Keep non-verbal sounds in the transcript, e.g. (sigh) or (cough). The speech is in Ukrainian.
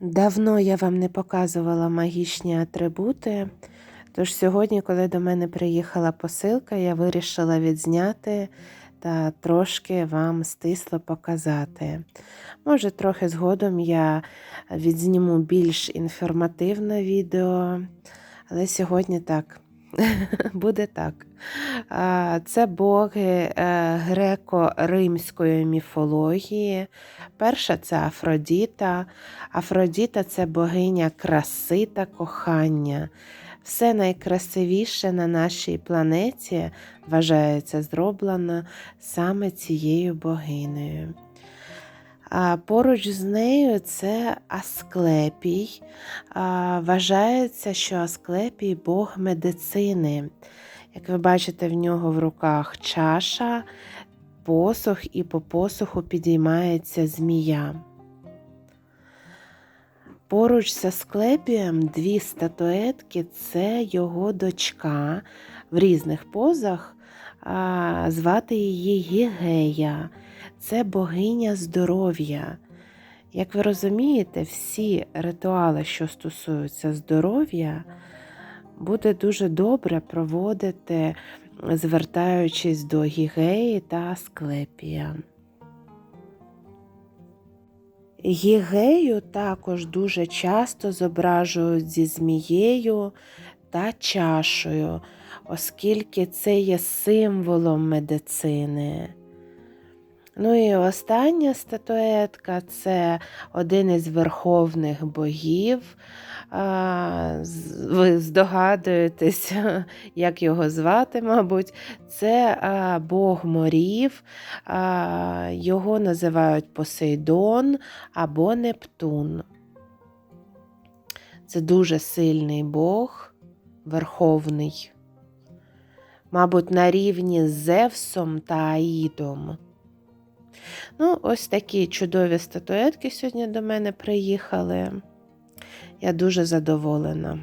Давно я вам не показувала магічні атрибути, тож сьогодні, коли до мене приїхала посилка, я вирішила відзняти та трошки вам стисло показати. Може, трохи згодом я відзніму більш інформативне відео, але сьогодні так. (laughs) Буде так. Це боги е, греко-римської міфології. Перша це Афродіта. Афродіта це богиня краси та кохання. Все найкрасивіше на нашій планеті вважається зроблено саме цією богинею. Поруч з нею це Асклепій. Вважається, що Асклепій Бог медицини. Як ви бачите, в нього в руках чаша, посох, і по посуху підіймається змія. Поруч з Асклепієм дві статуетки це його дочка в різних позах. А, Звати її Єгея. Це богиня здоров'я. Як ви розумієте, всі ритуали, що стосуються здоров'я, буде дуже добре проводити, звертаючись до Гігеї та Асклепія. Гігею також дуже часто зображують зі змією та чашею, оскільки це є символом медицини. Ну і остання статуетка це один із верховних богів. Ви здогадуєтесь, (laughs) як його звати, мабуть, це Бог морів, його називають Посейдон або Нептун. Це дуже сильний Бог, верховний, мабуть, на рівні з Зевсом та Аїдом. Ну, ось такі чудові статуетки сьогодні до мене приїхали. Я дуже задоволена.